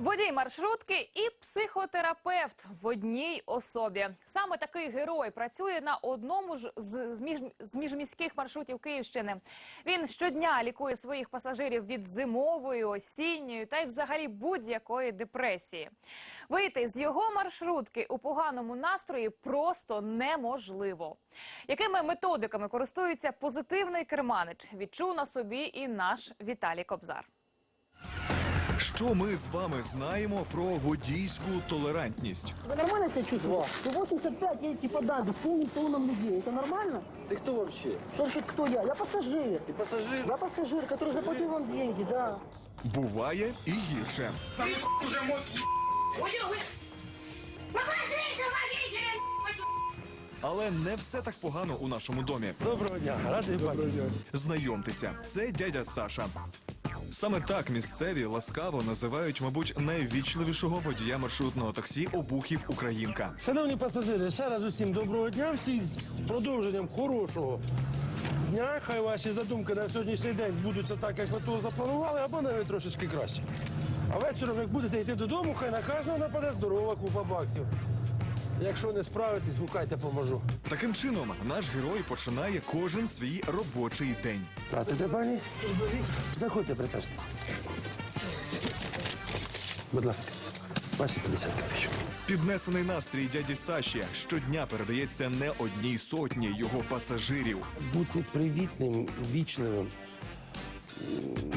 Водій маршрутки і психотерапевт в одній особі. Саме такий герой працює на одному ж з, між, з міжміських маршрутів Київщини. Він щодня лікує своїх пасажирів від зимової, осінньої та й взагалі будь-якої депресії. Вийти з його маршрутки у поганому настрої просто неможливо. Якими методиками користується позитивний керманич? Відчув на собі і наш Віталій Кобзар. Що ми з вами знаємо про водійську толерантність? Вы нормально себя чувствуете? 185 едете по дамбе с полным тонном людей. Это нормально? Ты кто вообще? Что ж, кто я? Я пассажир. Ты пассажир? Я пассажир, который заплатил вам деньги, да. Буває і гірше. Але не все так погано у нашому домі. Доброго дня, радий бачити. Знайомтеся, це дядя Саша. Саме так місцеві ласкаво називають, мабуть, найвічливішого водія маршрутного таксі обухів Українка. Шановні пасажири, ще раз усім доброго дня, всіх з продовженням хорошого дня. Хай ваші задумки на сьогоднішній день збудуться так, як ви того запланували, або навіть трошечки краще. А вечором, як будете йти додому, хай на кожного нападе здорова купа баксів. Якщо не справитесь, гукайте, поможу. Таким чином, наш герой починає кожен свій робочий день. Здравствуйте, пані. Заходьте, присаджтесь. Будь ласка, ваші 50 копійок. Піднесений настрій дяді Саші щодня передається не одній сотні його пасажирів. бути привітним, вічливим.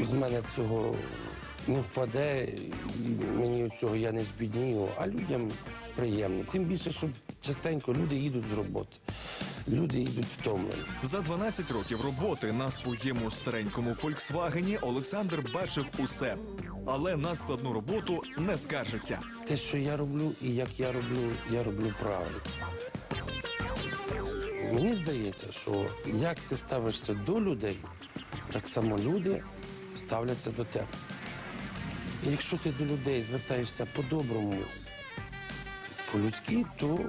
З мене цього не впаде, і мені цього я не збіднію, а людям приємно. Тим більше, що частенько люди їдуть з роботи, люди їдуть втомлені. За 12 років роботи на своєму старенькому Фольксвагені Олександр бачив усе, але на складну роботу не скаржиться. Те, що я роблю і як я роблю, я роблю правильно. Мені здається, що як ти ставишся до людей, так само люди ставляться до тебе. І якщо ти до людей звертаєшся по-доброму, по-людськи, то,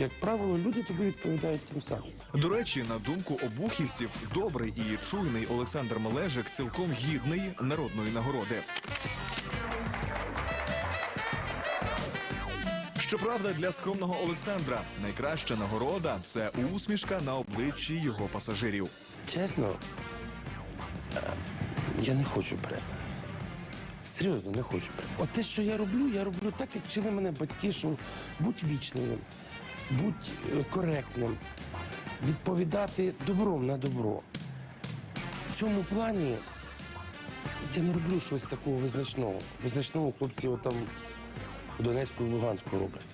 як правило, люди тобі відповідають тим самим. До речі, на думку обухівців, добрий і чуйний Олександр Малежик цілком гідний народної нагороди. Щоправда, для скромного Олександра найкраща нагорода це усмішка на обличчі його пасажирів. Чесно, е, я не хочу премії. Серйозно, не хочу. От те, що я роблю, я роблю так, як вчили мене батьки, що будь вічливим, будь е, коректним, відповідати добром на добро. В цьому плані я не роблю щось такого визначного. Визначного хлопці отам у Донецьку і Луганську роблять.